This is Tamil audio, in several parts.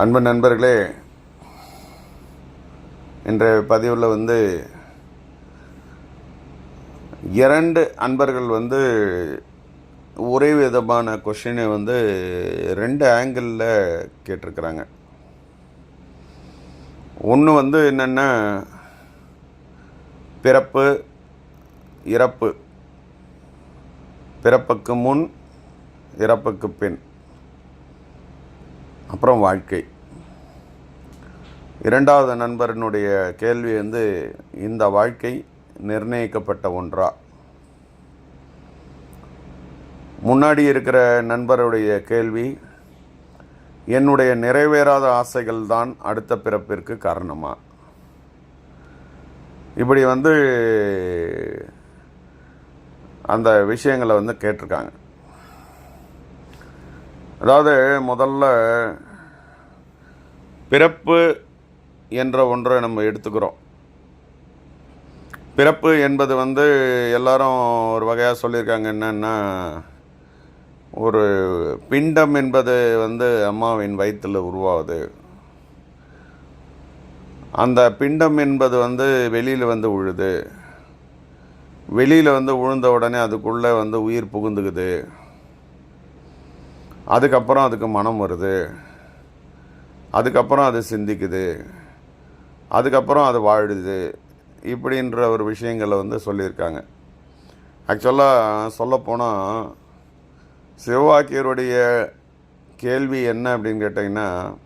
அன்பு நண்பர்களே இன்றைய பதிவில் வந்து இரண்டு அன்பர்கள் வந்து ஒரே விதமான கொஷினை வந்து ரெண்டு ஆங்கிளில் கேட்டிருக்கிறாங்க. ஒன்று வந்து என்னென்னா பிறப்பு இறப்பு. பிறப்புக்கு முன் இறப்புக்கு பின். அப்புறம் வாழ்க்கை. இரண்டாவது நண்பரனுடைய கேள்வி வந்து இந்த வாழ்க்கை நிர்ணயிக்கப்பட்ட ஒன்றா? முன்னாடி இருக்கிற நண்பருடைய கேள்வி என்னுடைய நிறைவேறாத ஆசைகள் தான் அடுத்த பிறப்பிற்கு காரணமா? இப்படி வந்து அந்த விஷயங்களை வந்து கேட்டிருக்காங்க. அதாவது முதல்ல பிறப்பு என்ற ஒன்றை நம்ம எடுத்துக்கிறோம். பிறப்பு என்பது வந்து எல்லாரும் ஒரு வகையாக சொல்லியிருக்காங்க என்னன்னா ஒரு பிண்டம் என்பது வந்து அம்மாவின் வயிற்றில் உருவாகுது. அந்த பிண்டம் என்பது வந்து வெளியில் வந்து உழுது. வெளியில் வந்து உழுந்த உடனே அதுக்குள்ளே வந்து உயிர் புகுந்துக்குது. அதுக்கப்புறம் அதுக்கு மனம் வருது. அதுக்கப்புறம் அது சிந்திக்குது. அதுக்கப்புறம் அது வாழுது. இப்படின்ற ஒரு விஷயங்களை வந்து சொல்லியிருக்காங்க. ஆக்சுவலாக சொல்லப்போனால் சிவவாக்கியருடைய கேள்வி என்ன அப்படின்னு கேட்டிங்கன்னா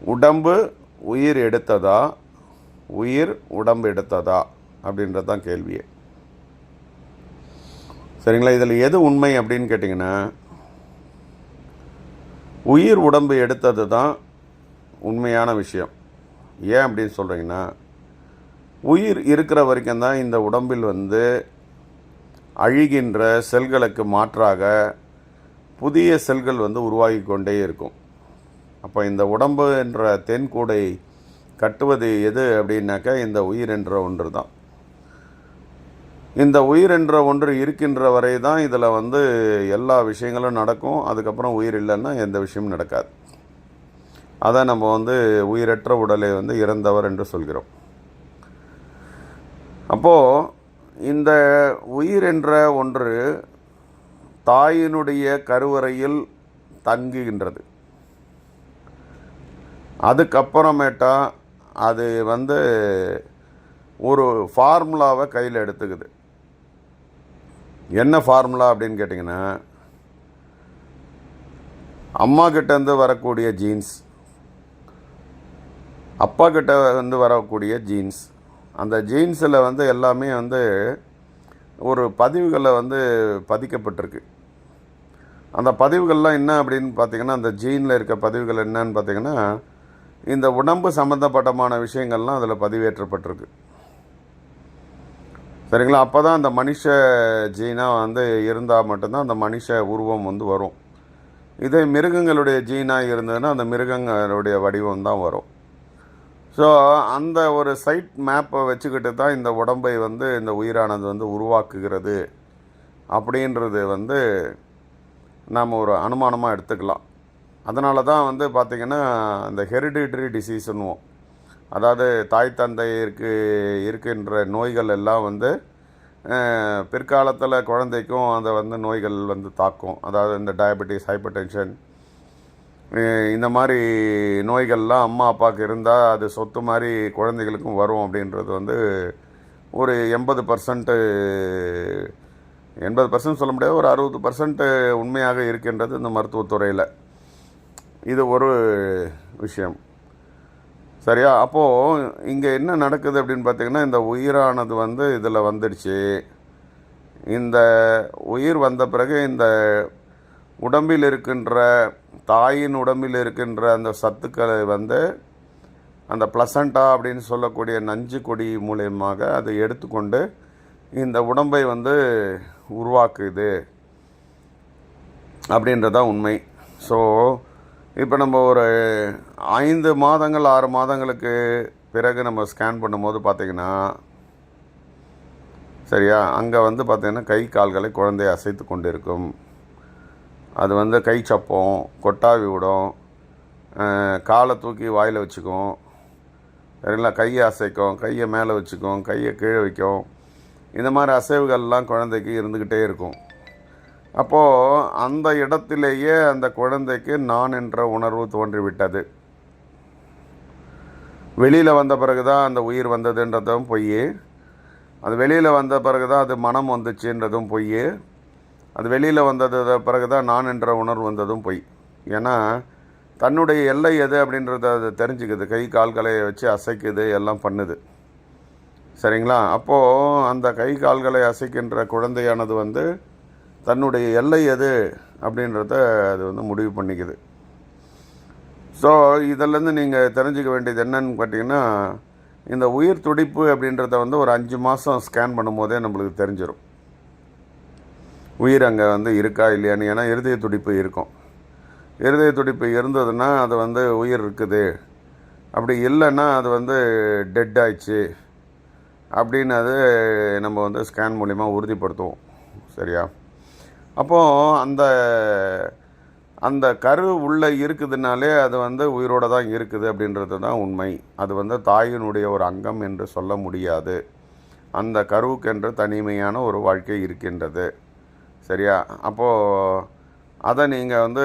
உடம்பு உயிர் எடுத்ததா? உயிர் உடம்பு எடுத்ததா? அப்படின்றது தான் கேள்வியே. சரிங்களா? இதில் எது உண்மை அப்படின்னு கேட்டிங்கன்னா உயிர் உடம்பு எடுத்தது தான் உண்மையான விஷயம். ஏன் அப்படின்னு சொல்கிறீங்கன்னா உயிர் இருக்கிற வரைக்கும் தான் இந்த உடம்பில் வந்து அழிகின்ற செல்களுக்கு மாற்றாக புதிய செல்கள் வந்து உருவாகி கொண்டே இருக்கும். அப்போ இந்த உடம்பு என்ற தென்கூடை கட்டுவது எது அப்படின்னாக்கா இந்த உயிர் என்ற ஒன்று தான். இந்த உயிர் என்ற ஒன்று இருக்கின்ற வரை தான் இதில் வந்து எல்லா விஷயங்களும் நடக்கும். அதுக்கப்புறம் உயிர் இல்லைன்னா எந்த விஷயமும் நடக்காது. அதை நம்ம வந்து உயிரற்ற உடலை வந்து இறந்தவர் என்று சொல்கிறோம். அப்போது இந்த உயிர் என்ற ஒன்று தாயினுடைய கருவறையில் தங்குகின்றது. அதுக்கப்புறமேட்டா அது வந்து ஒரு ஃபார்முலாவை கையில் எடுத்துக்குது. என்ன ஃபார்முலா அப்படின்னு கேட்டிங்கன்னா அம்மா கிட்டேருந்து வரக்கூடிய ஜீன்ஸ் அப்பா கிட்ட வந்து வரக்கூடிய ஜீன்ஸ் அந்த ஜீன்ஸில் வந்து எல்லாமே வந்து ஒரு பதிவுகளை வந்து பதிக்கப்பட்டிருக்கு. அந்த பதிவுகள்லாம் என்ன அப்படின்னு பார்த்திங்கன்னா அந்த ஜீனில் இருக்க பதிவுகள் என்னன்னு பார்த்தீங்கன்னா இந்த உடம்பு சம்மந்தப்பட்டமான விஷயங்கள்லாம் அதில் பதிவேற்றப்பட்டிருக்கு. சரிங்களா? அப்போ தான் அந்த மனுஷ ஜீனாக வந்து இருந்தால் மட்டும்தான் அந்த மனுஷ உருவம் வந்து வரும். இதே மிருகங்களுடைய ஜீனாக இருந்ததுன்னா அந்த மிருகங்களுடைய வடிவம் தான் வரும். ஸோ அந்த ஒரு சைட் மேப்பை வச்சுக்கிட்டு தான் இந்த உடம்பை வந்து இந்த உயிரானது வந்து உருவாக்குகிறது அப்படின்றது வந்து நாம் ஒரு அனுமானமாக எடுத்துக்கலாம். அதனால தான் வந்து பார்த்திங்கன்னா இந்த ஹெரிடிட்ரி டிசீஸ்னுவோம் அதாவது தாய் தந்தையிற்கு இருக்கின்ற நோய்கள் எல்லாம் வந்து பிற்காலத்தில் குழந்தைக்கும் அதை வந்து நோய்கள் வந்து தாக்கும். அதாவது இந்த டயபெட்டிஸ் ஹைப்பர் டென்ஷன் இந்த மாதிரி நோய்கள்லாம் அம்மா அப்பாவுக்கு இருந்தால் அது சொத்து மாதிரி குழந்தைகளுக்கும் வரும் அப்படின்றது வந்து ஒரு எண்பது பர்சன்ட்டு எண்பது பர்சன்ட் சொல்ல முடியாது ஒரு அறுபது பர்சன்ட்டு உண்மையாக இருக்கின்றது இந்த மருத்துவத்துறையில். இது ஒரு விஷயம். சரியா? அப்போது இங்கே என்ன நடக்குது அப்படின்னு பார்த்தீங்கன்னா இந்த உயிரானது வந்து இதில் வந்துடுச்சு. இந்த உயிர் வந்த பிறகு இந்த உடம்பில் இருக்கின்ற தாயின் உடம்பில் இருக்கின்ற அந்த சத்துக்களை வந்து அந்த பிளசண்டா அப்படின்னு சொல்லக்கூடிய நஞ்சு கொடி மூலயமாக அதை எடுத்துக்கொண்டு இந்த உடம்பை வந்து உருவாக்குது. அப்படின்றதான் உண்மை. ஸோ இப்போ நம்ம ஒரு ஐந்து மாதங்கள் ஆறு மாதங்களுக்கு பிறகு நம்ம ஸ்கேன் பண்ணும்போது பார்த்திங்கன்னா சரியா? அங்கே வந்து பார்த்திங்கன்னா கை கால்களை குழந்தை அசைத்து கொண்டிருக்கும். அது வந்து கை சப்பம் கொட்டாவி விடும். காலை தூக்கி வாயில் வச்சுக்கும். சரிங்களா? கையை அசைக்கும் கையை மேலே வச்சுக்கும் கையை கீழே வைக்கும். இந்த மாதிரி அசைவுகள்லாம் குழந்தைக்கு இருந்துக்கிட்டே இருக்கும். அப்போது அந்த இடத்திலேயே அந்த குழந்தைக்கு நான் என்ற உணர்வு தோன்றிவிட்டது. வெளியில் வந்த பிறகு தான் அந்த உயிர் வந்ததுன்றதும் பொய். அது வெளியில் வந்த பிறகு தான் அது மனம் வந்துச்சுன்றதும் பொய். அது வெளியில் வந்தது பிறகு தான் நான் என்ற உணர்வு வந்ததும் பொய். ஏன்னா தன்னுடைய எல்லை எது அப்படின்றத அது தெரிஞ்சுக்குது. கை கால்களை வச்சு அசைக்குது எல்லாம் பண்ணுது. சரிங்களா? அப்போது அந்த கை கால்களை அசைக்கின்ற குழந்தையானது வந்து தன்னுடைய எல்லை எது அப்படின்றத அது வந்து முடிவு பண்ணிக்குது. ஸோ இதிலேருந்து நீங்கள் தெரிஞ்சுக்க வேண்டியது என்னன்னு பார்த்தீங்கன்னா இந்த உயிர் துடிப்பு அப்படின்றத வந்து ஒரு அஞ்சு மாதம் ஸ்கேன் பண்ணும்போதே நம்மளுக்கு தெரிஞ்சிடும் உயிர் அங்கே வந்து இருக்கா இல்லையான்னு. ஏன்னா இருதய துடிப்பு இருக்கும். இருதய துடிப்பு இருந்ததுன்னா அது வந்து உயிர் இருக்குது. அப்படி இல்லைன்னா அது வந்து டெட் ஆயிடுச்சு அப்படின்னு அது நம்ம வந்து ஸ்கேன் மூலிமா உறுதிப்படுத்துவோம். சரியா? அப்போது அந்த அந்த கரு உள்ளே இருக்குதுனாலே அது வந்து உயிரோட தான் இருக்குது அப்படின்றது தான் உண்மை. அது வந்து தாயினுடைய ஒரு அங்கம் என்று சொல்ல முடியாது. அந்த கருவுக்கென்று தனிமையான ஒரு வாழ்க்கை இருக்கின்றது. சரியா? அப்போது அதை நீங்கள் வந்து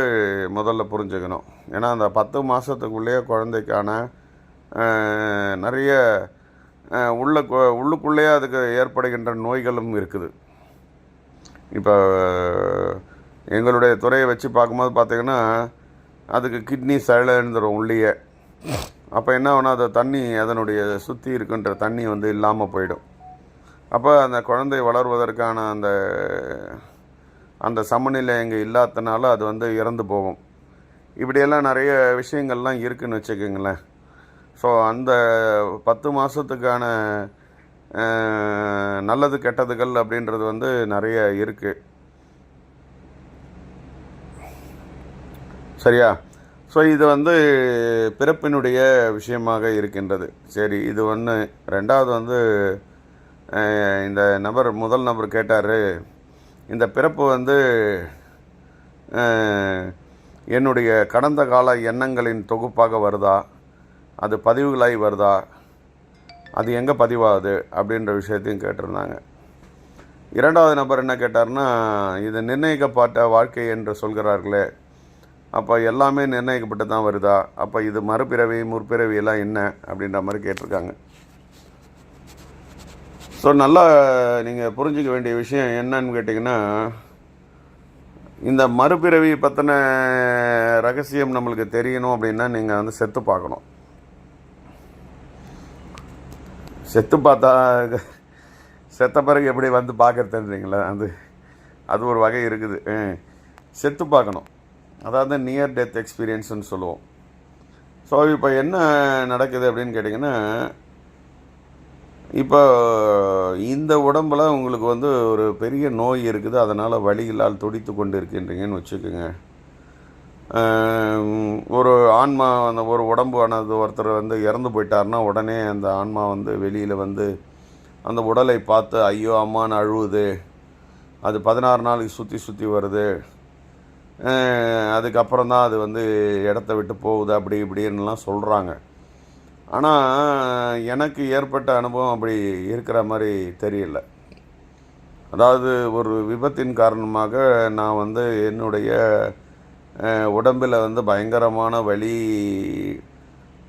முதல்ல புரிஞ்சுக்கணும். ஏன்னா அந்த பத்து மாதத்துக்குள்ளேயே குழந்தைக்கான நிறைய உள்ள உள்ளுக்குள்ளேயே அதுக்கு ஏற்படுகின்ற நோய்களும் இருக்குது. இப்போ எங்களுடைய துறையை வச்சு பார்க்கும்போது பார்த்தீங்கன்னா அதுக்கு கிட்னி சழந்துடும் உள்ளேயே. அப்போ என்ன ஆகுனா அதை தண்ணி அதனுடைய சுற்றி இருக்கின்ற தண்ணி வந்து இல்லாமல் போயிடும். அப்போ அந்த குழந்தை வளர்வதற்கான அந்த அந்த சமநிலை இங்கே இல்லாதனால அது வந்து இறந்து போகும். இப்படியெல்லாம் நிறைய விஷயங்கள்லாம் இருக்குதுன்னு வச்சுக்கோங்களேன். ஸோ அந்த பத்து மாதத்துக்கான நல்லது கெட்டதுகள் அப்படின்றது வந்து நிறைய இருக்குது சரியா? ஸோ இது வந்து பிறப்பினுடைய விஷயமாக இருக்கின்றது. சரி இது ஒன்று ரெண்டாவது வந்து இந்த நபர் முதல் நபர் கேட்டார் இந்த பிறப்பு வந்து என்னுடைய கடந்த கால எண்ணங்களின் தொகுப்பாக வருதா? அது பதிவுகளாய் வருதா? அது எங்கே பதிவாகுது அப்படின்ற விஷயத்தையும் கேட்டிருந்தாங்க. இரண்டாவது நபர் என்ன கேட்டார்னா இது நிர்ணயிக்கப்பட்ட வாழ்க்கை என்று சொல்கிறார்களே அப்போ எல்லாமே நிர்ணயிக்கப்பட்டு தான் வருதா? அப்போ இது மறுபிறவி முற்பிறவி எல்லாம் என்ன? அப்படின்ற மாதிரி கேட்டிருக்காங்க. ஸோ நல்லா நீங்கள் புரிஞ்சிக்க வேண்டிய விஷயம் என்னன்னு கேட்டிங்கன்னா இந்த மறுபிறவி பற்றின ரகசியம் நம்மளுக்கு தெரியணும் அப்படின்னா நீங்கள் வந்து செத்து பார்க்கணும். செத்து பார்த்தா செத்த பிறகு எப்படி வந்து பார்க்கறதுன்றீங்களா? அது அது ஒரு வகை இருக்குது. செத்து பார்க்கணும். அதாவது நியர் டெத் எக்ஸ்பீரியன்ஸ்னு சொல்லுவோம். ஸோ இப்போ என்ன நடக்குது அப்படின்னு கேட்டிங்கன்னா இப்போ இந்த உடம்புல உங்களுக்கு வந்து ஒரு பெரிய நோய் இருக்குது. அதனால் வலிகளால் துடித்து கொண்டு இருக்கின்றீங்கன்னு வச்சுக்கோங்க. ஒரு ஆன்மா அந்த ஒரு உடம்பானது ஒருத்தர் வந்து இறந்து போயிட்டார்னா உடனே அந்த ஆன்மா வந்து வெளியில் வந்து அந்த உடலை பார்த்து ஐயோ அம்மான்னு அழுவுது. அது பதினாறு நாளைக்கு சுற்றி சுற்றி வருது. அதுக்கப்புறம் தான் அது வந்து இடத்த விட்டு போகுது அப்படி இப்படின்லாம் சொல்கிறாங்க ஆனால் எனக்கு ஏற்பட்ட அனுபவம் அப்படி இருக்கிற மாதிரி தெரியல. அதாவது ஒரு விபத்தின் காரணமாக நான் வந்து என்னுடைய உடம்பில் வந்து பயங்கரமான வலி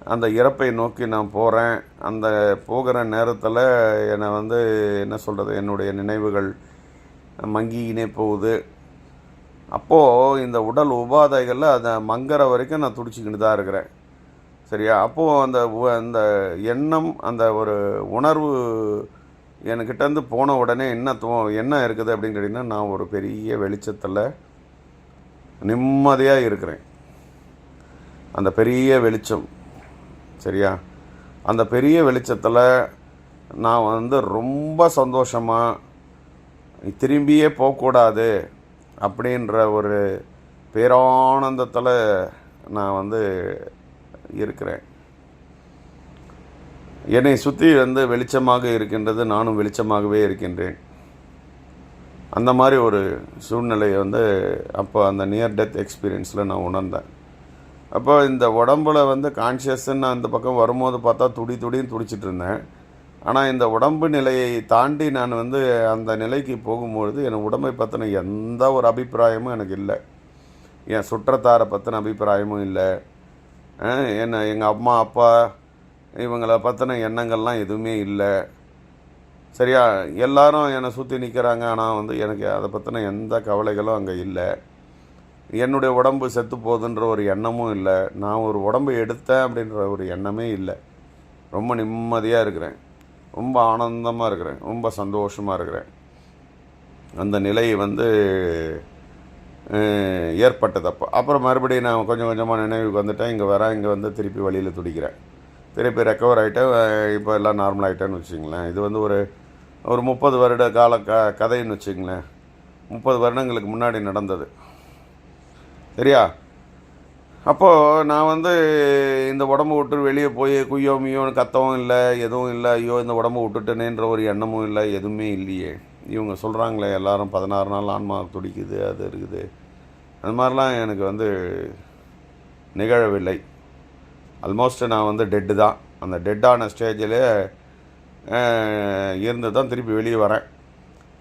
அந்த இறப்பை நோக்கி நான் போகிறேன் அந்த போகிற நேரத்தில் என்னை வந்து என்ன சொல்கிறது என்னுடைய நினைவுகள் மங்கிக்கினே போகுது. அப்போது இந்த உடல் உபாதைகளில் அதை மங்கிற வரைக்கும் நான் துடிச்சிக்கிட்டு தான் இருக்கிறேன். சரியா? அப்போது அந்த உ- அந்த எண்ணம் அந்த ஒரு உணர்வு என்கிட்டேருந்து போன உடனே என்ன தோ என்ன இருக்குது அப்படின்னு கேட்டிங்கன்னா நான் ஒரு பெரிய வெளிச்சத்தில் நிம்மதியாக இருக்கிறேன். அந்த பெரிய வெளிச்சம் சரியா? அந்த பெரிய வெளிச்சத்தில் நான் வந்து ரொம்ப சந்தோஷமாக திரும்பியே போகக்கூடாது அப்படின்ற ஒரு பேரானந்தத்தில் நான் வந்து இருக்கிறேன். என்னை சுற்றி வந்து வெளிச்சமாக இருக்கின்றது நானும் வெளிச்சமாகவே இருக்கின்றேன். அந்த மாதிரி ஒரு சூழ்நிலையை வந்து அப்போ அந்த நியர் டெத் எக்ஸ்பீரியன்ஸில் நான் உணர்ந்தேன். அப்போ இந்த உடம்பில் வந்து கான்ஷியஸ்ன்னு அந்த பக்கம் வரும்போது பார்த்தா துடி துடின்னு துடிச்சிட்டு இருந்தேன். ஆனால் இந்த உடம்பு நிலையை தாண்டி நான் வந்து அந்த நிலைக்கு போகும்பொழுது என் உடம்பை பற்றின எந்த ஒரு அபிப்பிராயமும் எனக்கு இல்லை. என் சுற்றத்தாரை பற்றின அபிப்பிராயமும் இல்லை. என்ன எங்கள் அம்மா அப்பா இவங்களை பற்றின எண்ணங்கள்லாம் எதுவுமே இல்லை. சரியா? எல்லாரும் என்னை சுற்றி நிற்கிறாங்க ஆனால் வந்து எனக்கு அதை பற்றின எந்த கவலைகளும் அங்கே இல்லை. என்னுடைய உடம்பு செத்து போகுதுன்ற ஒரு எண்ணமும் இல்லை. நான் ஒரு உடம்பு எடுத்தேன் அப்படின்ற ஒரு எண்ணமே இல்லை. ரொம்ப நிம்மதியாக இருக்கிறேன். ரொம்ப ஆனந்தமாக இருக்கிறேன். ரொம்ப சந்தோஷமாக இருக்கிறேன். அந்த நிலை வந்து ஏற்பட்டது அப்போ. அப்புறம் மறுபடியும் நான் கொஞ்சம் கொஞ்சமாக நினைவுக்கு வந்துட்டேன். இங்கே வரேன். இங்கே வந்து திருப்பி வழியில் துடிக்கிறேன். திருப்பி ரெக்கவர் ஆகிட்டேன் இப்போ எல்லாம் நார்மல் ஆகிட்டேன்னு வச்சுங்களேன் இது வந்து ஒரு ஒரு முப்பது வருட கால க கதைன்னு வச்சுங்களேன் முப்பது வருடங்களுக்கு முன்னாடி நடந்தது. சரியா? அப்போது நான் வந்து இந்த உடம்பு விட்டு வெளியே போய் குய்யோ மியோன்னு கத்தவும் இல்லை எதுவும் இல்லை ஐயோ இந்த உடம்பு விட்டுட்டேனேன்ற ஒரு எண்ணமும் இல்லை எதுவுமே இல்லையே. இவங்க சொல்கிறாங்களே எல்லாரும் பதினாறு நாள் ஆன்மா துடிக்குது அது இருக்குது. அது மாதிரிலாம் எனக்கு வந்து நிகழவில்லை. ஆல்மோஸ்ட் நான் வந்து டெட்டு தான். அந்த டெட்டான ஸ்டேஜில் இருந்து தான் திருப்பி வெளியே வரேன்.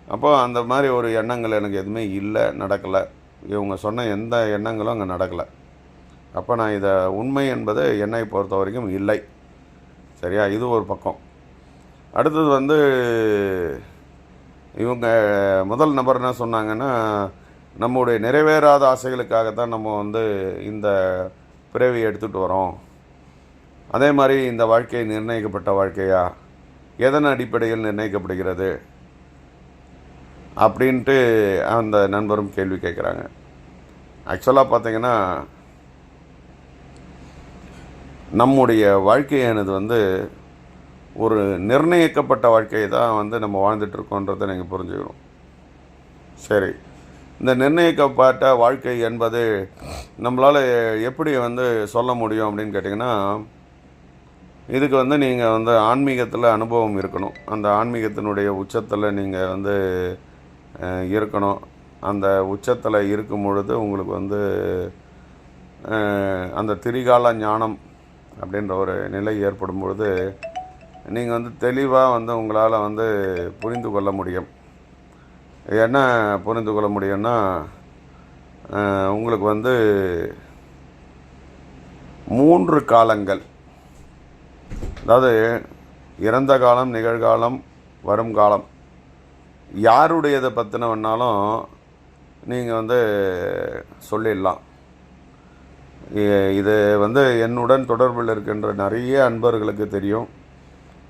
அப்போது அந்த மாதிரி ஒரு எண்ணங்கள் எனக்கு எதுவுமே இல்லை நடக்கலை. இவங்க சொன்ன எந்த எண்ணங்களும் அங்கே நடக்கலை. அப்போ நான் இதை உண்மை என்பது என்னை பொறுத்த வரைக்கும் இல்லை. சரியா? இது ஒரு பக்கம். அடுத்தது வந்து இவங்க முதல் நபர் என்ன சொன்னாங்கன்னா நம்முடைய நிறைவேறாத ஆசைகளுக்காகத்தான் நம்ம வந்து இந்த பிறவியை எடுத்துகிட்டு வரோம். அதே மாதிரி இந்த வாழ்க்கை நிர்ணயிக்கப்பட்ட வாழ்க்கையா? எதன் அடிப்படையில் நிர்ணயிக்கப்படுகிறது? அப்படின்ட்டு அந்த நண்பரும் கேள்வி கேட்குறாங்க. ஆக்சுவலாக பார்த்தீங்கன்னா நம்முடைய வாழ்க்கையானது வந்து ஒரு நிர்ணயிக்கப்பட்ட வாழ்க்கையை தான் வந்து நம்ம வாழ்ந்துட்டுருக்கோன்றதை நீங்கள் புரிஞ்சுக்கணும். சரி. இந்த நிர்ணயிக்கப்பட்ட வாழ்க்கை என்பது நம்மளால் எப்படி வந்து சொல்ல முடியும் அப்படின்னு கேட்டிங்கன்னா இதுக்கு வந்து நீங்கள் வந்து ஆன்மீகத்தில் அனுபவம் இருக்கணும். அந்த ஆன்மீகத்தினுடைய உச்சத்தில் நீங்கள் வந்து இருக்கணும். அந்த உச்சத்தில் இருக்கும் பொழுது உங்களுக்கு வந்து அந்த திரிகால ஞானம் அப்படின்ற ஒரு நிலை ஏற்படும் பொழுது நீங்கள் வந்து தெளிவாக வந்து உங்களால் வந்து புரிந்து கொள்ள முடியும். என்ன புரிந்து கொள்ள முடியும்னா உங்களுக்கு வந்து மூன்று காலங்கள். அதாவது இறந்த காலம் நிகழ்காலம் வரும் காலம். யாருடையதை பற்றின வேணாலும் நீங்கள் வந்து சொல்லிடலாம். இது வந்து என்னுடன் தொடர்பில் இருக்கின்ற நிறைய அன்பர்களுக்கு தெரியும்.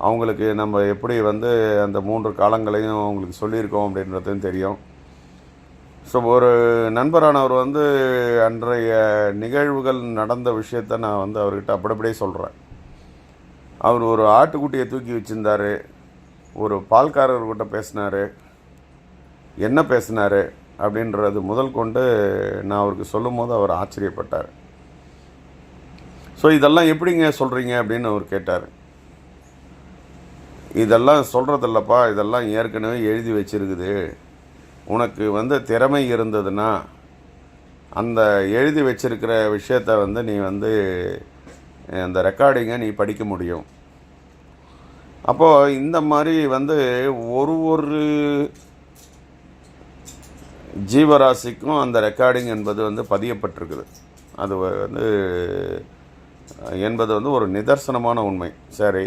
அவங்களுக்கு நம்ம எப்படி வந்து அந்த மூன்று காலங்களையும் அவங்களுக்கு சொல்லியிருக்கோம் அப்படின்றதும் தெரியும். ஸோ ஒரு நண்பரானவர் வந்து அன்றைய நிகழ்வுகள் நடந்த விஷயத்தை நான் வந்து அவர்கிட்ட அப்படி அப்படியே சொல்கிறேன் அவர் ஒரு ஆட்டுக்குட்டியை தூக்கி வச்சுருந்தார். ஒரு பால்காரர்கிட்ட பேசினார். என்ன பேசினாரு அப்படின்றது முதல் கொண்டு நான் அவருக்கு சொல்லும் போது அவர் ஆச்சரியப்பட்டார். ஸோ இதெல்லாம் எப்படிங்க சொல்கிறீங்க அப்படின்னு அவர் கேட்டார். இதெல்லாம் சொல்கிறதில்லப்பா இதெல்லாம் ஏற்கனவே எழுதி வச்சிருக்குது. உனக்கு வந்து திறமை இருந்ததுன்னா அந்த எழுதி வச்சிருக்கிற விஷயத்த வந்து நீ வந்து அந்த ரெக்கார்டிங்கை நீ படிக்க முடியும். அப்போது இந்த மாதிரி வந்து ஒரு ஒரு ஜீவராசிக்கும் அந்த ரெக்கார்டிங் என்பது வந்து பதியப்பட்டிருக்குது. அது வந்து என்பது வந்து ஒரு நிதர்சனமான உண்மை. சரி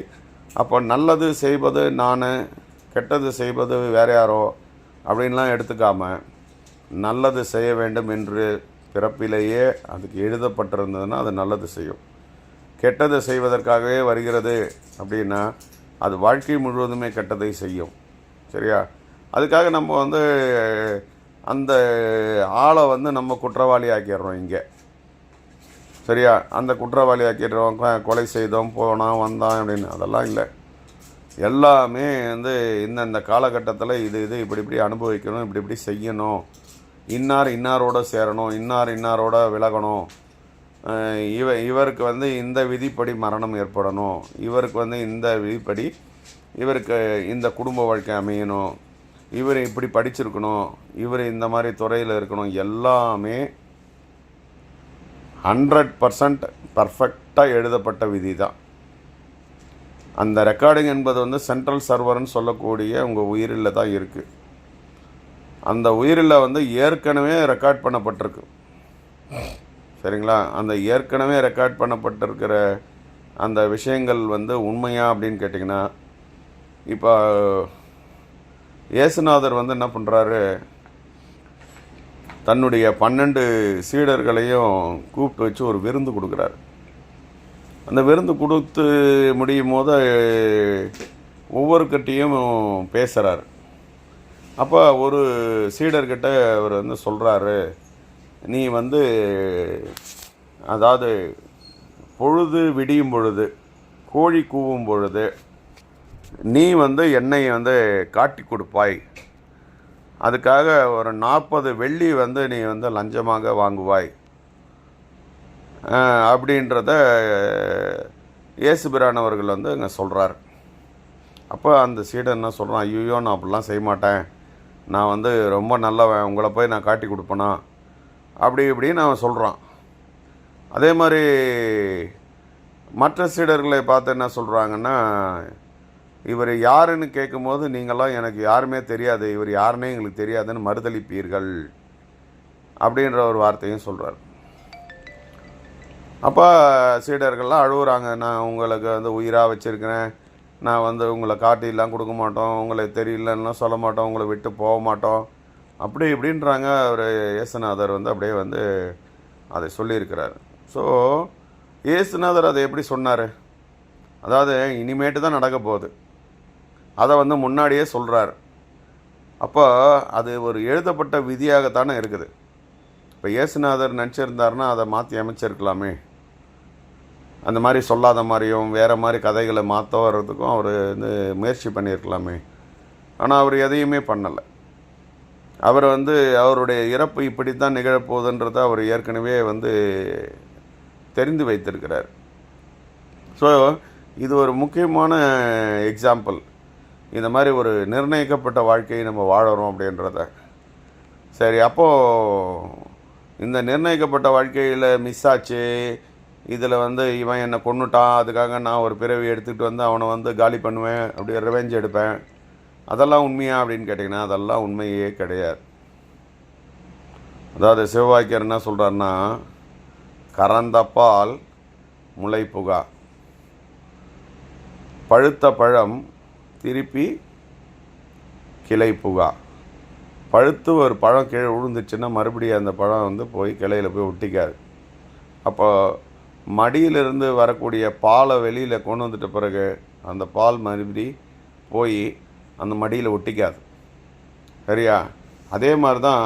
அப்போ நல்லது செய்வது நான் கெட்டது செய்வது வேற யாரோ அப்படின்லாம் எடுத்துக்காம நல்லது செய்ய வேண்டும் என்று பிறப்பிலேயே அதுக்கு எழுதப்பட்டிருந்ததுன்னா அது நல்லது செய்யும். கெட்டதை செய்வதற்காகவே வருகிறது அப்படின்னா அது வாழ்க்கை முழுவதுமே கெட்டதை செய்யும். சரியா? அதுக்காக நம்ம வந்து அந்த ஆளை வந்து நம்ம குற்றவாளி ஆக்கிடுறோம் இங்கே. சரியா? அந்த குற்றவாளி ஆக்கிடுறோம் கொலை செய்தோம் போனோம் வந்தோம் அப்படின்னு. அதெல்லாம் இல்லை. எல்லாமே வந்து இந்தந்த காலகட்டத்தில் இது இது இப்படி இப்படி அனுபவிக்கணும் இப்படி இப்படி செய்யணும். இன்னார் இன்னாரோட சேரணும் இன்னார் இன்னாரோட விலகணும். இவ இவருக்கு வந்து இந்த விதிப்படி மரணம் ஏற்படணும். இவருக்கு வந்து இந்த விதிப்படி இவருக்கு இந்த குடும்ப வாழ்க்கை அமையணும். இவர் இப்படி படிச்சிருக்கணும். இவர் இந்த மாதிரி துறையில் இருக்கணும். எல்லாமே ஹண்ட்ரட் பர்சன்ட் பர்ஃபெக்டாக எழுதப்பட்ட விதி தான் அந்த ரெக்கார்டிங் என்பது வந்து சென்ட்ரல் சர்வர்னு சொல்லக்கூடிய உங்கள் உயிரில் தான் இருக்குது அந்த உயிரில் வந்து ஏற்கனவே ரெக்கார்ட் பண்ணப்பட்டிருக்கு. சரிங்களா? அந்த ஏற்கனவே ரெக்கார்ட் பண்ணப்பட்டிருக்கிற அந்த விஷயங்கள் வந்து உண்மையா அப்படின்னு கேட்டிங்கன்னா இப்போ இயேசுநாதர் வந்து என்ன பண்ணுறாரு தன்னுடைய பன்னெண்டு சீடர்களையும் கூப்பிட்டு வச்சு ஒரு விருந்து கொடுக்குறாரு. அந்த விருந்து கொடுத்து முடியும் போது ஒவ்வொருக்கிட்டையும் பேசுகிறார் அப்போ ஒரு சீடர்கிட்ட அவர் வந்து சொல்கிறாரு நீ வந்து அதாவது பொழுது விடியும் பொழுது கோழி கூவும் பொழுது நீ வந்து என்னை வந்து காட்டி கொடுப்பாய். அதுக்காக ஒரு நாற்பது வெள்ளி வந்து நீ வந்து லஞ்சமாக வாங்குவாய். அப்படின்றத இயேசுபிரான் அவர்கள் வந்து இங்கே சொல்கிறார் அப்போ அந்த சீடன் என்ன சொல்கிறான் ஐயோ நான் அப்படிலாம் செய்ய மாட்டேன். நான் வந்து ரொம்ப நல்லவன். உங்களை போய் நான் காட்டி கொடுப்பேனா? அப்படி இப்படின்னு அவன் சொல்கிறான் அதே மாதிரி மற்ற சீடர்களை பார்த்து என்ன சொல்கிறாங்கன்னா இவர் யாருன்னு கேட்கும்போது நீங்களாம் எனக்கு யாருமே தெரியாது இவர் யாருன்னே எங்களுக்கு தெரியாதுன்னு மறுதளிப்பீர்கள் அப்படின்ற ஒரு வார்த்தையும் சொல்கிறார் அப்போ சீடர்கள்லாம் அழுகுறாங்க நான் உங்களுக்கு வந்து உயிராக வச்சுருக்கிறேன் நான் வந்து உங்களை காட்டிலாம் கொடுக்க மாட்டோம் உங்களை தெரியலன்னா சொல்ல மாட்டோம் உங்களை விட்டு போக மாட்டோம். அப்படி இப்படின்றாங்க அவர் இயேசுநாதர் வந்து அப்படியே வந்து அதை சொல்லியிருக்கிறார். ஸோ இயேசுநாதர் அதை எப்படி சொன்னார்? அதாவது இனிமேட்டு தான் நடக்க போகுது. அதை வந்து முன்னாடியே சொல்கிறார் அப்போ அது ஒரு எழுதப்பட்ட விதியாகத்தானே இருக்குது. இப்போ இயேசுநாதர் நினச்சிருந்தாருன்னா அதை மாற்றி அமைச்சிருக்கலாமே. அந்த மாதிரி சொல்லாத மாதிரியும் வேறு மாதிரி கதைகளை மாற்ற வர்றதுக்கும் அவர் வந்து முயற்சி பண்ணியிருக்கலாமே. ஆனால் அவர் எதையுமே பண்ணலை. அவர் வந்து அவருடைய இறப்பு இப்படித்தான் நிகழப்போகுதுன்றதை அவர் ஏற்கனவே வந்து தெரிந்து வைத்திருக்கிறார். ஸோ இது ஒரு முக்கியமான எக்ஸாம்பிள் இந்த மாதிரி ஒரு நிர்ணயிக்கப்பட்ட வாழ்க்கையை நம்ம வாழறோம் அப்படின்றத. சரி அப்போது இந்த நிர்ணயிக்கப்பட்ட வாழ்க்கையில் மிஸ் ஆச்சு. இதில் வந்து இவன் என்னை கொன்னுட்டான். அதுக்காக நான் ஒரு பிறவி எடுத்துகிட்டு வந்து அவனை வந்து காலி பண்ணுவேன். அப்படியே ரிவெஞ்ச் எடுப்பேன். அதெல்லாம் உண்மையா அப்படின்னு கேட்டிங்கன்னா அதெல்லாம் உண்மையே கிடையாது. அதாவது சிவவாக்கியர் என்ன சொல்கிறாருன்னா கறந்த பால் முளை புகா. பழுத்த பழம் திருப்பி கிளை புகா. பழுத்து ஒரு பழம் கீழே விழுந்துச்சுன்னா மறுபடியும் அந்த பழம் வந்து போய் கிளையில் போய் ஒட்டிக்காது. அப்போ மடியிலிருந்து வரக்கூடிய பாலை வெளியில் கொண்டு வந்துட்ட பிறகு அந்த பால் மறுபடி போய் அந்த மடியில் ஒட்டிக்காது. சரியா? அதே மாதிரி தான்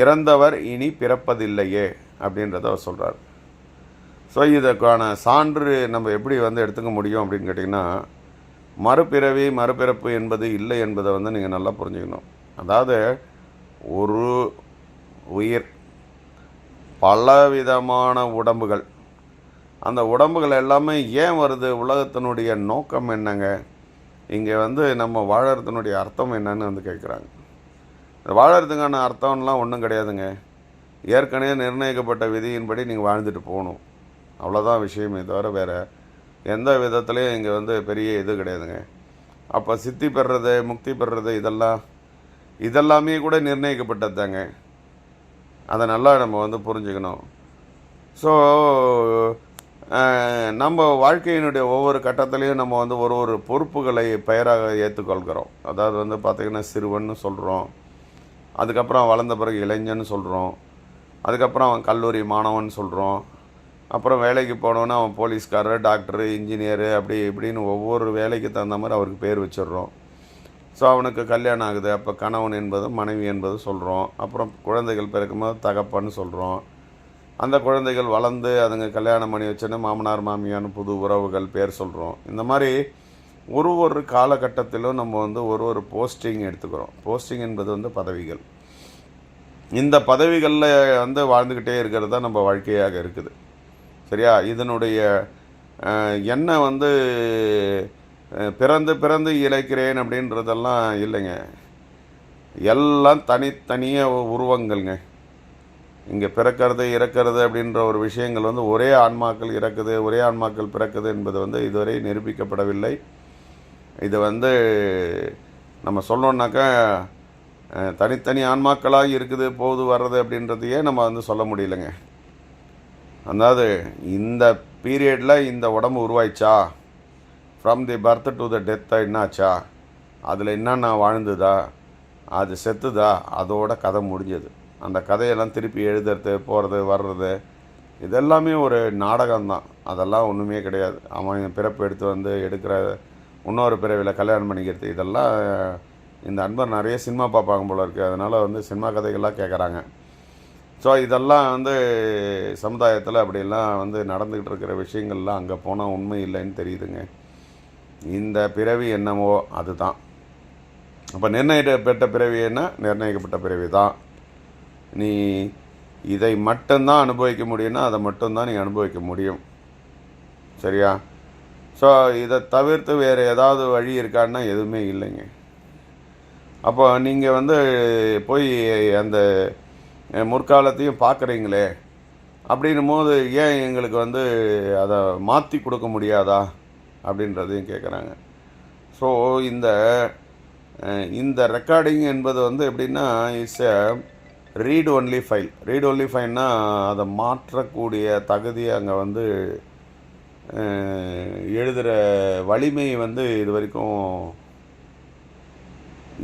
இறந்தவர் இனி பிறப்பதில்லையே அப்படின்றத அவர் சொல்கிறார் ஸோ இதற்கான சான்று நம்ம எப்படி வந்து எடுத்துக்க முடியும் அப்படின்னு கேட்டிங்கன்னா மறுபிறவி மறுபிறப்பு என்பது இல்லை என்பதை வந்து நீங்கள் நல்லா புரிஞ்சுக்கணும். அதாவது ஒரு உயிர் பலவிதமான உடம்புகள். அந்த உடம்புகள் எல்லாமே ஏன் வருது? உலகத்தினுடைய நோக்கம் என்னங்க? இங்கே வந்து நம்ம வாழறதுனுடைய அர்த்தம் என்னன்னு வந்து கேட்குறாங்க. இந்த வாழறதுக்கான அர்த்தம்லாம் ஒன்றும் கிடையாதுங்க. ஏற்கனவே நிர்ணயிக்கப்பட்ட விதியின்படி நீங்கள் வாழ்ந்துட்டு போகணும். அவ்வளோதான் விஷயமே தவிர வேறு எந்த விதத்துலேயும் இங்கே வந்து பெரிய இது கிடையாதுங்க. அப்போ சித்தி பெறுறது முக்தி பெறுறது இதெல்லாம் இதெல்லாமே கூட நிர்ணயிக்கப்பட்டது தாங்க அதை நல்லா நம்ம வந்து புரிஞ்சுக்கணும். ஸோ நம்ம வாழ்க்கையினுடைய ஒவ்வொரு கட்டத்துலேயும் நம்ம வந்து ஒரு ஒரு பொறுப்புகளை பெயராக ஏற்றுக்கொள்கிறோம். அதாவது வந்து பார்த்திங்கன்னா சிறுவன்னு சொல்கிறோம் அதுக்கப்புறம் வளர்ந்த பிறகு இளைஞன்னு சொல்கிறோம் அதுக்கப்புறம் அவன் கல்லூரி மாணவன் சொல்கிறோம் அப்புறம் வேலைக்கு போனோன்னா அவன் போலீஸ்காரர் டாக்டரு இன்ஜினியரு அப்படி இப்படின்னு ஒவ்வொரு வேலைக்கு தகுந்த மாதிரி அவருக்கு பேர் வச்சிடுறோம். ஸோ அவனுக்கு கல்யாணம் ஆகுது. அப்போ கணவன் என்பதும் மனைவி என்பதும் சொல்கிறோம் அப்புறம் குழந்தைகள் பிறக்கும்போது தகப்பன்னு சொல்கிறோம் அந்த குழந்தைகள் வளர்ந்து அதுங்க கல்யாணம் பண்ணி வச்சுன்னு மாமனார் மாமியான்னு புது உறவுகள் பேர் சொல்கிறோம் இந்த மாதிரி ஒரு ஒரு காலகட்டத்திலும் நம்ம வந்து ஒரு ஒரு போஸ்டிங் எடுத்துக்கிறோம். போஸ்டிங் என்பது வந்து பதவிகள். இந்த பதவிகளில் வந்து வாழ்ந்துக்கிட்டே இருக்கிறது தான் நம்ம வாழ்க்கையாக இருக்குது. சரியா? இதனுடைய என்ன வந்து பிறந்து பிறந்து இழைக்கிறேன் அப்படின்றதெல்லாம் இல்லைங்க. எல்லாம் தனித்தனிய உருவங்கள்ங்க. இங்கே பிறக்கிறது இறக்கிறது அப்படின்ற ஒரு விஷயங்கள் வந்து ஒரே ஆன்மாக்கள் இறக்குது ஒரே ஆன்மாக்கள் பிறக்குது என்பது வந்து இதுவரை நிரூபிக்கப்படவில்லை. இது வந்து நம்ம சொல்லணுன்னாக்கா தனித்தனி ஆன்மாக்களாக இருக்குது போகுது வர்றது அப்படின்றதையே நம்ம வந்து சொல்ல முடியலைங்க. அதாவது இந்த பீரியடில் இந்த உடம்பு உருவாயிச்சா? From the birth to the டெத்தை என்னாச்சா? அதில் என்னென்ன வாழ்ந்துதா? அது செத்துதா? அதோட கதை முடிஞ்சது. அந்த கதையெல்லாம் திருப்பி எழுதுறது போகிறது வர்றது இதெல்லாமே ஒரு நாடகம்தான். அதெல்லாம் ஒன்றுமே கிடையாது. அவன் பிறப்பு எடுத்து வந்து எடுக்கிற இன்னொரு பிறவியில் கல்யாணம் பண்ணிக்கிறது இதெல்லாம் இந்த அன்பர் நிறைய சினிமா பார்ப்பாங்க போல இருக்குது அதனால் வந்து சினிமா கதைகள்லாம் கேட்குறாங்க ஸோ இதெல்லாம் வந்து சமுதாயத்தில் அப்படியெல்லாம் வந்து நடந்துக்கிட்டு இருக்கிற விஷயங்கள்லாம் அங்கே போனால் உண்மை இல்லைன்னு தெரியுதுங்க. இந்த பிறவி என்னவோ அதுதான். அப்போ நிர்ணயிக்கப்பட்ட பிறவி என்ன? நிர்ணயிக்கப்பட்ட பிறவி தான் நீ இதை மட்டும்தான் அனுபவிக்க முடியும்னா அதை மட்டும்தான் நீ அனுபவிக்க முடியும். சரியா? ஸோ இதை தவிர்த்து வேறு ஏதாவது வழி இருக்கான்னா எதுவுமே இல்லைங்க. அப்போ நீங்கள் வந்து போய் அந்த முற்காலத்தையும் பார்க்குறீங்களே அப்படின்னும் போது ஏன் எங்களுக்கு வந்து அதை மாற்றி கொடுக்க முடியாதா அப்படின்றதையும் கேட்குறாங்க ஸோ இந்த இந்த ரெக்கார்டிங் என்பது வந்து எப்படின்னா it's a read only file read only ஃபைல்னா அதை மாற்றக்கூடிய தகுதி அங்கே வந்து எழுதுகிற வலிமை வந்து இது வரைக்கும்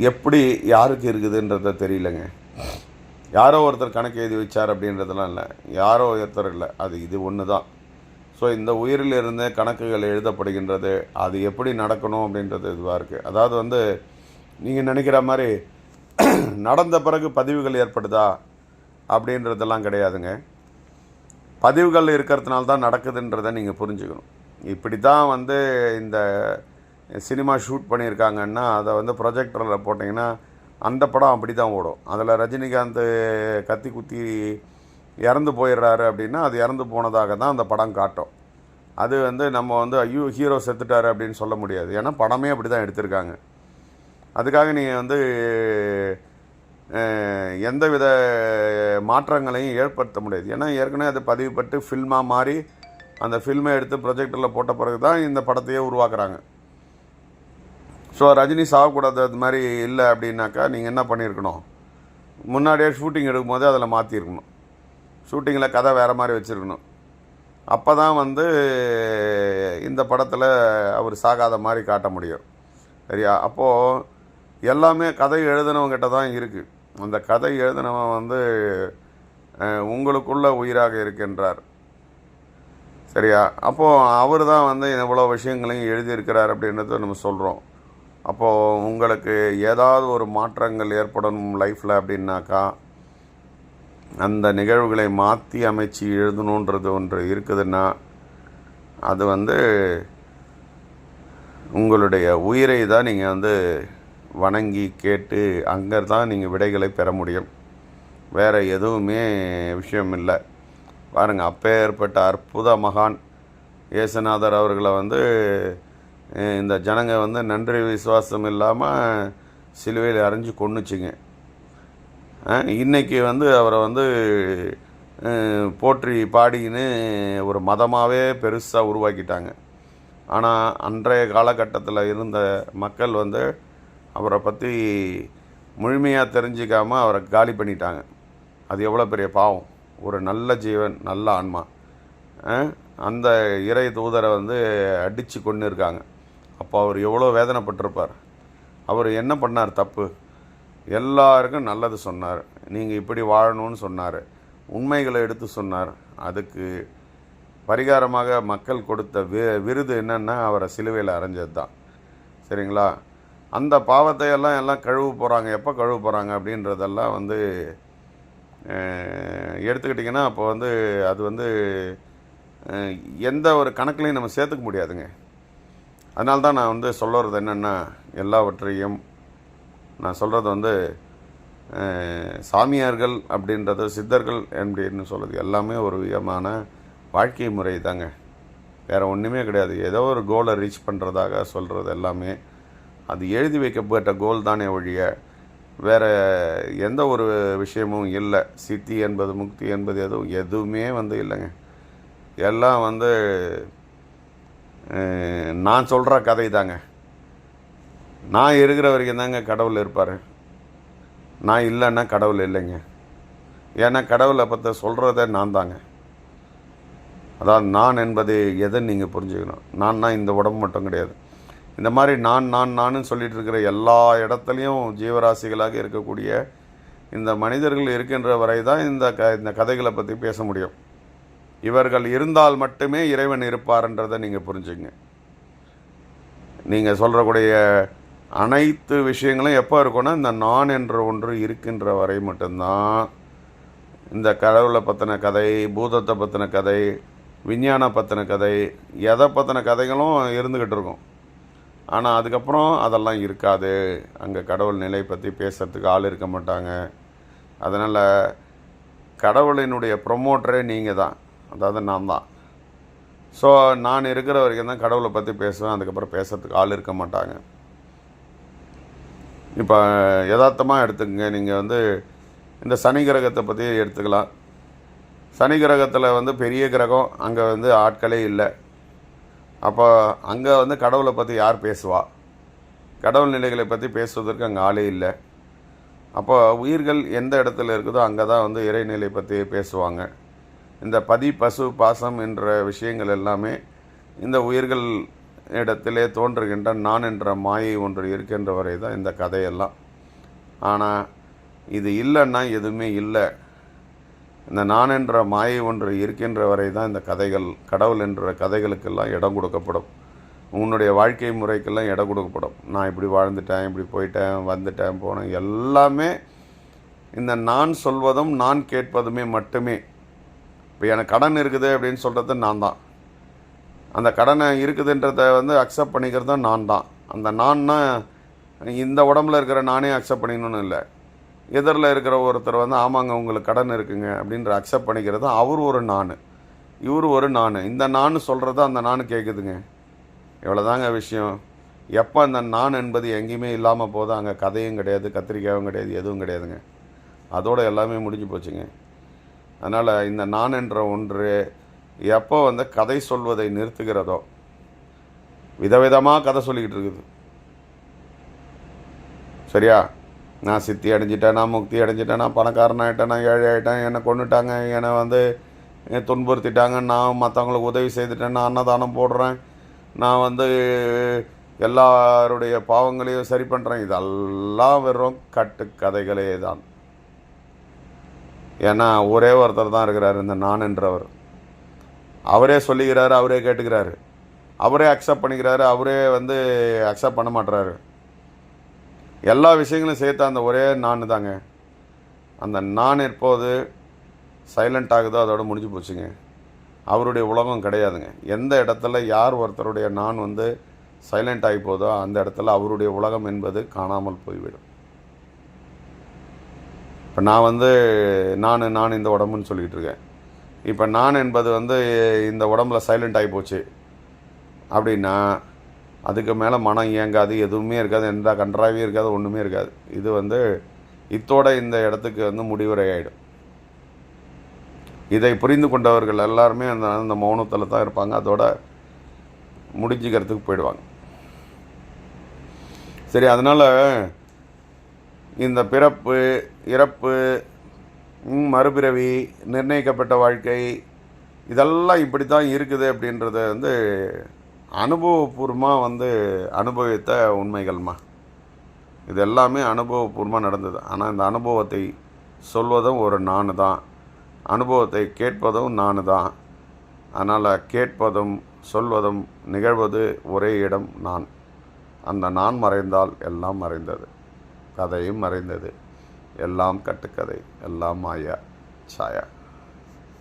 எப்படி யாருக்கு இருக்குதுன்றத தெரியலங்க. யாரோ ஒருத்தர் கணக்கு எழுதி வச்சார் அப்படின்றதெல்லாம் இல்லை. யாரோ ஒருத்தர் இல்லை. அது இது ஒன்று தான் ஸோ இந்த உயிரிலிருந்து கணக்குகள் எழுதப்படுகின்றது அது எப்படி நடக்கணும் அப்படின்றது இதுவாக இருக்குது அதாவது வந்து நீங்கள் நினைக்கிற மாதிரி நடந்த பிறகு பதிவுகள் ஏற்படுதா அப்படின்றதெல்லாம் கிடையாதுங்க. பதிவுகள் இருக்கிறதுனால தான் நடக்குதுன்றதை நீங்கள் புரிஞ்சுக்கணும். இப்படி தான் வந்து இந்த சினிமா ஷூட் பண்ணியிருக்காங்கன்னா அதை வந்து ப்ரொஜெக்டரில் போட்டிங்கன்னா அந்த படம் அப்படி தான் ஓடும். அதில் ரஜினிகாந்த் கத்தி குத்தி இறந்து போயிடுறாரு அப்படின்னா அது இறந்து போனதாக தான் அந்த படம் காட்டும். அது வந்து நம்ம வந்து ஐயோ ஹீரோ செத்துட்டாரு அப்படின்னு சொல்ல முடியாது. ஏன்னா படமே அப்படி தான் எடுத்திருக்காங்க. அதுக்காக நீங்கள் வந்து எந்தவித மாற்றங்களையும் ஏற்படுத்த முடியாது. ஏன்னா ஏற்கனவே அது பதிவுபட்டு ஃபில்மாக மாறி அந்த ஃபில்மை எடுத்து ப்ரொஜெக்டரில் போட்ட பிறகு தான் இந்த படத்தையே உருவாக்குறாங்க. ஸோ ரஜினி சாகக்கூடாது அது மாதிரி இல்லை அப்படின்னாக்கா நீங்கள் என்ன பண்ணியிருக்கணும்? முன்னாடியே ஷூட்டிங் எடுக்கும்போது அதில் மாற்றிருக்கணும் ஷூட்டிங்கில் கதை வேறு மாதிரி வச்சுருக்கணும். அப்போ தான் வந்து இந்த படத்தில் அவர் சாகாத மாதிரி காட்ட முடியும். சரியா? அப்போது எல்லாமே கதை எழுதினவங்கிட்ட தான் இருக்குது அந்த கதை எழுதினவன் வந்து உங்களுக்குள்ள உயிராக இருக்கின்றார். சரியா? அப்போது அவர் தான் வந்து இவ்வளோ விஷயங்களையும் எழுதியிருக்கிறார் அப்படின்றத நம்ம சொல்கிறோம் அப்போது உங்களுக்கு ஏதாவது ஒரு மாற்றங்கள் ஏற்படணும் லைஃப்பில் அப்படின்னாக்கா அந்த நிகழ்வுகளை மாற்றி அமைச்சு எழுதணுன்றது ஒன்று இருக்குதுன்னா அது வந்து உங்களுடைய உயிரை தான் நீங்கள் வந்து வணங்கி கேட்டு அங்கே தான் நீங்கள் விடைகளை பெற முடியும். வேறு எதுவுமே விஷயம் இல்லை. பாருங்கள் அப்பேற்பட்ட அற்புத மகான் இயேசுநாதர் அவர்களை வந்து இந்த ஜனங்க வந்து நன்றி விசுவாசம் இல்லாமல் சிலுவையில் அரைஞ்சு கொன்னுச்சுங்க. இன்றைக்கி இன்னைக்கு வந்து அவரை வந்து போற்றி பாடின்னு ஒரு மதமாகவே பெருசாக உருவாக்கிட்டாங்க. ஆனால் அன்றைய காலகட்டத்தில் இருந்த மக்கள் வந்து அவரை பற்றி முழுமையாக தெரிஞ்சிக்காமல் அவரை காலி பண்ணிட்டாங்க. அது எவ்வளோ பெரிய பாவம். ஒரு நல்ல ஜீவன் நல்ல ஆன்மா. அந்த இறை தூதரை வந்து அடித்து கொண்டு இருக்காங்க அப்போ அவர் எவ்வளோ வேதனைப்பட்டிருப்பார். அவர் என்ன பண்ணார்? தப்பு. எல்லாருக்கும் நல்லது சொன்னார். நீங்கள் இப்படி வாழணும்னு சொன்னார். உண்மைகளை எடுத்து சொன்னார். அதுக்கு பரிகாரமாக மக்கள் கொடுத்த வி விருது என்னன்னா அவரை சிலுவையில் அரைஞ்சது தான் சரிங்களா? அந்த பாவத்தை எல்லாம் எல்லாம் கழுவ போகிறாங்க எப்போ கழுவ போகிறாங்க அப்படின்றதெல்லாம் வந்து எடுத்துக்கிட்டிங்கன்னா அப்போ வந்து அது வந்து எந்த ஒரு கணக்குலையும் நம்ம சேர்த்துக்க முடியாதுங்க. அதனால தான் நான் வந்து சொல்லுறது என்னென்னா எல்லாவற்றையும் நான் சொல்கிறது வந்து சாமியார்கள் அப்படின்றது சித்தர்கள் அப்படின்னு சொல்கிறது எல்லாமே ஒரு விதமான வாழ்க்கை முறை தாங்க. வேறு ஒன்றுமே கிடையாது. ஏதோ ஒரு கோலை ரீச் பண்ணுறதாக சொல்கிறது எல்லாமே அது எழுதி வைக்கப்பட்ட கோல் தானே ஒழிய வேறு எந்த ஒரு விஷயமும் இல்லை. சித்தி என்பது முக்தி என்பது எதுவும் எதுவுமே வந்து இல்லைங்க. எல்லாம் வந்து நான் சொல்கிற கதை தாங்க நான் இருக்கிற வரைக்கும் தாங்க கடவுள் இருப்பார். நான் இல்லைன்னா கடவுள் இல்லைங்க. ஏன்னா கடவுளை பற்றி சொல்கிறத நான் தாங்க. அதாவது நான் என்பது எதுன்னு நீங்கள் புரிஞ்சுக்கணும். நான்னா இந்த உடம்பு மட்டும் கிடையாது. இந்த மாதிரி நான் நான் நானுன்னு சொல்லிட்டு இருக்கிற எல்லா இடத்துலையும் ஜீவராசிகளாக இருக்கக்கூடிய இந்த மனிதர்கள் இருக்கின்ற வரை தான் இந்த க இந்த கதைகளை பற்றி பேச முடியும். இவர்கள் இருந்தால் மட்டுமே இறைவன் இருப்பார்ன்றதை நீங்கள் புரிஞ்சுங்க. நீங்கள் சொல்கிறக்கூடிய அனைத்து விஷயங்களும் எப்போ இருக்குன்னா இந்த நான் என்ற ஒன்று இருக்கின்ற வரை மட்டும்தான். இந்த கடவுளை பற்றின கதை பூதத்தை பற்றின கதை விஞ்ஞான பற்றின கதை எதை பற்றின கதைகளும் இருந்துக்கிட்டு இருக்கும். ஆனால் அதுக்கப்புறம் அதெல்லாம் இருக்காது. அங்கே கடவுள் நிலை பற்றி பேசுகிறதுக்கு ஆள் இருக்க மாட்டாங்க. அதனால் கடவுளினுடைய ப்ரொமோட்டரே நீங்கள் தான். அதாவது நான் தான். ஸோ நான் இருக்கிற வரைக்கும் தான் கடவுளை பற்றி பேசுவேன். அதுக்கப்புறம் பேசுறதுக்கு ஆள் இருக்க மாட்டாங்க. இப்போ யதார்த்தமாக எடுத்துக்கங்க. நீங்கள் வந்து இந்த சனி கிரகத்தை பற்றி எடுத்துக்கலாம். சனி கிரகத்தில் வந்து பெரிய கிரகம் அங்கே வந்து ஆட்களே இல்லை. அப்போ அங்கே வந்து கடவுளை பற்றி யார் பேசுவா? கடவுள் நிலைகளை பற்றி பேசுவதற்கு அங்கே ஆளே இல்லை. அப்போ உயிர்கள் எந்த இடத்துல இருக்குதோ அங்கே தான் வந்து இறைநிலை பற்றி பேசுவாங்க. இந்த பதி பசு பாசம் என்ற விஷயங்கள் எல்லாமே இந்த உயிர்கள் இடத்திலே தோன்றுகின்ற நான் என்ற மாயை ஒன்று இருக்கின்ற வரை தான் இந்த கதையெல்லாம். ஆனால் இது இல்லைன்னா எதுவுமே இல்லை. இந்த நான் என்ற மாயை ஒன்று இருக்கின்ற வரை தான் இந்த கதைகள் கடவுள் என்ற கதைகளுக்கெல்லாம் இடம் கொடுக்கப்படும். உன்னுடைய வாழ்க்கை முறைக்கெல்லாம் இடம் கொடுக்கப்படும். நான் இப்படி வாழ்ந்துட்டேன் இப்படி போயிட்டேன் வந்துட்டேன் போனேன். எல்லாமே இந்த நான் சொல்வதும் நான் கேட்பதுமே மட்டுமே. இப்போ எனக்கு கடன் இருக்குது அப்படின்னு சொல்கிறது நான் தான். அந்த கடனை இருக்குதுன்றத வந்து அக்செப்ட் பண்ணிக்கிறதும் நான் தான். அந்த நான்னா இந்த உடம்புல இருக்கிற நானே அக்செப்ட் பண்ணிக்கணும்னு இல்லை. எதிரில் இருக்கிற ஒருத்தர் வந்து ஆமாங்க உங்களுக்கு கடன் இருக்குங்க அப்படின்ற அக்செப்ட் பண்ணிக்கிறது அவர் ஒரு நான். இவர் ஒரு நான். இந்த நான் சொல்கிறது அந்த நான் கேட்குதுங்க இவ்வளோதாங்க விஷயம். எப்போ அந்த நான் என்பது எங்கேயுமே இல்லாமல் போது அங்கே கதையும் கிடையாது கத்திரிக்காயும் கிடையாது எதுவும் கிடையாதுங்க. அதோடு எல்லாமே முடிஞ்சு போச்சுங்க. அதனால் இந்த நான் என்ற ஒன்று எப்போ வந்து கதை சொல்வதை நிறுத்துகிறதோ விதவிதமாக கதை சொல்லிக்கிட்டு இருக்குது. சரியா? நான் சித்தி அடைஞ்சிட்டேன் நான் முக்தி அடைஞ்சிட்டேன் நான் பணக்காரன் ஆகிட்டேன் நான் ஏழை ஆகிட்டேன் என்னை கொண்டுட்டாங்க என்னை வந்து என்னை துன்புறுத்திட்டாங்க நான் மற்றவங்களுக்கு உதவி செய்துட்டேன் நான் அன்னதானம் போடுறேன் நான் வந்து எல்லாருடைய பாவங்களையும் சரி பண்ணுறேன் இதெல்லாம் வெறும் கட்டுக்கதைகளே தான். ஏன்னா ஒரே ஒருத்தர் தான் இருக்கிறார் இந்த நான் என்றவர். அவரே சொல்லிக்கிறாரு அவரே கேட்டுக்கிறாரு. அவரே அக்செப்ட் பண்ணிக்கிறாரு அவரே வந்து அக்செப்ட் பண்ண மாட்டுறாரு எல்லா விஷயங்களும் சேர்த்து அந்த ஒரே நான் தாங்க. அந்த நான் எப்போது சைலண்ட் ஆகுதோ அதோட முடிஞ்சு போச்சுங்க. அவருடைய உலகம் கிடையாதுங்க. எந்த இடத்துல யார் ஒருத்தருடைய நான் வந்து சைலண்ட் ஆகி போதோ அந்த இடத்துல அவருடைய உலகம் என்பது காணாமல் போய்விடும். இப்போ நான் வந்து நான் நான் இந்த உடம்புன்னு சொல்லிக்கிட்டு இருக்கேன். இப்போ நான் என்பது வந்து இந்த உடம்புல சைலண்ட் ஆகி போச்சு. அப்படின்னா அதுக்கு மேலே மனம் இயங்காது எதுவுமே இருக்காது எந்த கன்றாவே இருக்காது ஒன்றுமே இருக்காது. இது வந்து இத்தோட இந்த இடத்துக்கு வந்து முடிவுரை ஆகிடும் இதை புரிந்து கொண்டவர்கள் எல்லாருமே அந்த அந்த மௌனத்தில் தான் இருப்பாங்க. அதோட முடிஞ்சுக்கிறதுக்கு போயிடுவாங்க. சரி அதனால் இந்த பிறப்பு இறப்பு மறுபிறவி நிர்ணயிக்கப்பட்ட வாழ்க்கை இதெல்லாம் இப்படி தான் இருக்குது அப்படின்றத வந்து அனுபவபூர்வமாக வந்து அனுபவித்த உண்மைகள்மா. இது எல்லாமே அனுபவபூர்வமாக நடந்தது. ஆனால் இந்த அனுபவத்தை சொல்வதும் ஒரு நான் தான். அனுபவத்தை கேட்பதும் நான் தான். அதனால் கேட்பதும் சொல்வதும் நிகழ்வது ஒரே இடம் நான். அந்த நான் மறைந்தால் எல்லாம் மறைந்தது. கதையும் மறைந்தது. எல்லாம் கட்டுக்கதை. எல்லாம் மாயா சாயா.